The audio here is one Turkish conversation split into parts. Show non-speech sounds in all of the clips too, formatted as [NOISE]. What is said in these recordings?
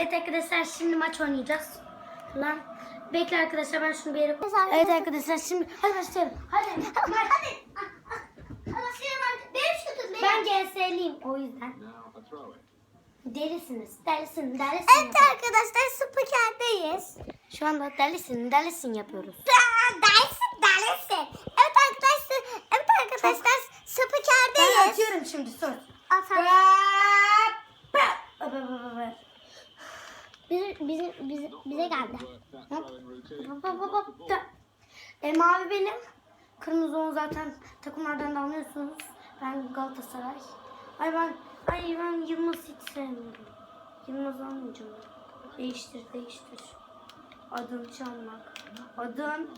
Evet arkadaşlar şimdi maç oynayacağız. Lan bekle arkadaşlar ben şunu bir yere Evet arkadaşlar şimdi hadi başlayalım. Hadi. Hadi. Başlayalım artık. Benim şutum benim. Ben GS'liyim o yüzden. Delisiniz. Delisin, delisin. Evet arkadaşlar spikerdeyiz. Şu anda delisin, delisin yapıyoruz. Dersin dersin. Evet arkadaşlar. Evet arkadaşlar Ben spikerdeyiz. atıyorum şimdi sor. Atar. Bize, bize, bize, geldi. Hop. Hop, hop, hop. E, mavi benim. Kırmızı onu zaten takımlardan da anlıyorsunuz. Ben Galatasaray. Ay ben, ay ben Yılmaz hiç sevmiyorum. Yılmaz almayacağım. Değiştir, değiştir. Adın çalmak. Adın.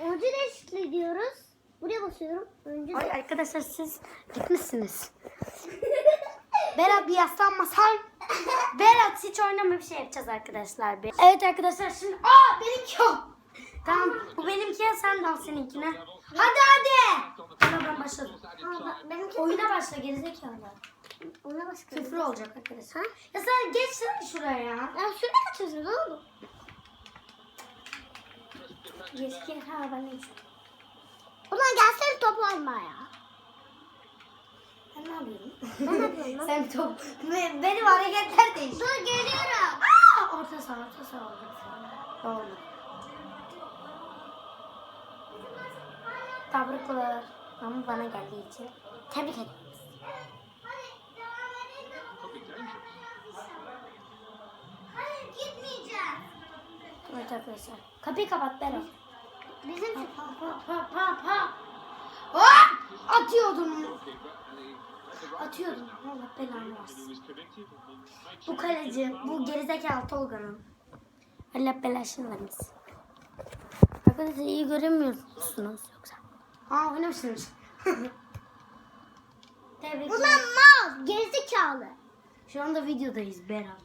Önce değişikliği diyoruz. Buraya basıyorum. Önce Ay arkadaşlar siz gitmişsiniz. Berat bir yaslanmasan. Berat hiç oynama bir şey yapacağız arkadaşlar. Evet arkadaşlar şimdi aa benimki o. Tamam bu benimki ya sen de al seninkine. Hadi hadi. Hadi ben başladım. Bak, benimki Oyuna başla gerizekalı. Ona başka. Küfür olacak arkadaşlar. Ya sen geç sen şuraya ya. Ya şuraya kaçıyorsun ne oldu? Geç geç ha ben geç. Ulan gelsene topu almaya. Ben ne yapıyorum? Ben yapıyorum sen top. Be- Benim hareketler değişti. Dur geliyorum. Aa, orta saha orta saha olacak. Oldu. Tabrikler. Ama bana geldiği için tebrik ederim. Hayır gitmeyeceğim. Evet arkadaşlar. Kapıyı kapat Berat. Bizim Pa pa pa pa pa. Hop! Atıyordum. Atıyordum. Allah belanı versin. Bu kaleci, bu gerizekalı Tolga'nın. Allah belasını vermesin. Arkadaşlar iyi göremiyorsunuz yoksa. Aa oynamışsınız. [LAUGHS] Tebrik Ulan mal gerizekalı. Şu anda videodayız Berat.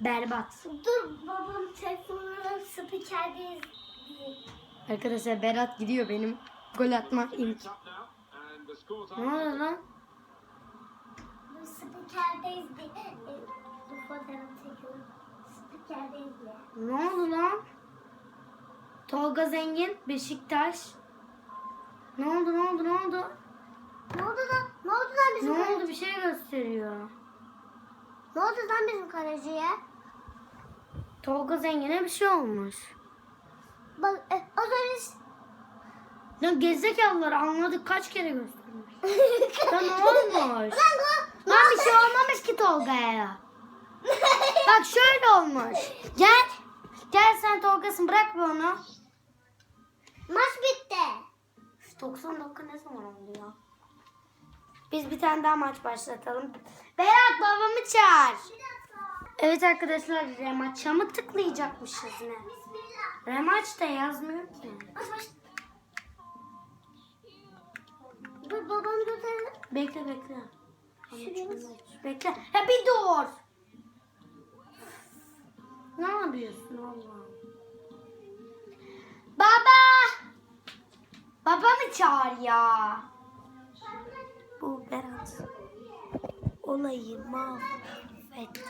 Berbat. Dur babam telefonunun spikerdeyiz. Arkadaşlar Berat gidiyor benim gol atma ilk. Ne oldu lan? Spikerdeyiz diye. E, Bu fotoğrafı çekiyorum. Spikerdeyiz diye. Ne oldu lan? Tolga Zengin, Beşiktaş. Ne oldu ne oldu ne oldu? Ne oldu lan? Ne oldu lan Ne bizim kaleciye? oldu bir şey gösteriyor. Ne oldu lan bizim kaleciye? Tolga Zengin'e bir şey olmuş. Bak e, az önce Lan gerizekalılar anladık kaç kere göstermiş. [LAUGHS] Lan ne olmuş Lan bir şey olmamış ki Tolga'ya. Bak şöyle olmuş. Gel. Gel sen Tolga'sın bırak bir onu. maç bitti. 90 dakika ne zaman oldu ya? Biz bir tane daha maç başlatalım. Berat babamı çağır. Evet arkadaşlar remaça mı tıklayacakmışız ne? Remaç da yazmıyor ki. Babamı götürelim. Bekle bekle. Şuraya bas. Bekle. Ya bir dur. Ne yapıyorsun Allah'ım? Baba! Babamı çağır ya. Bu Berat olayı mahvetti.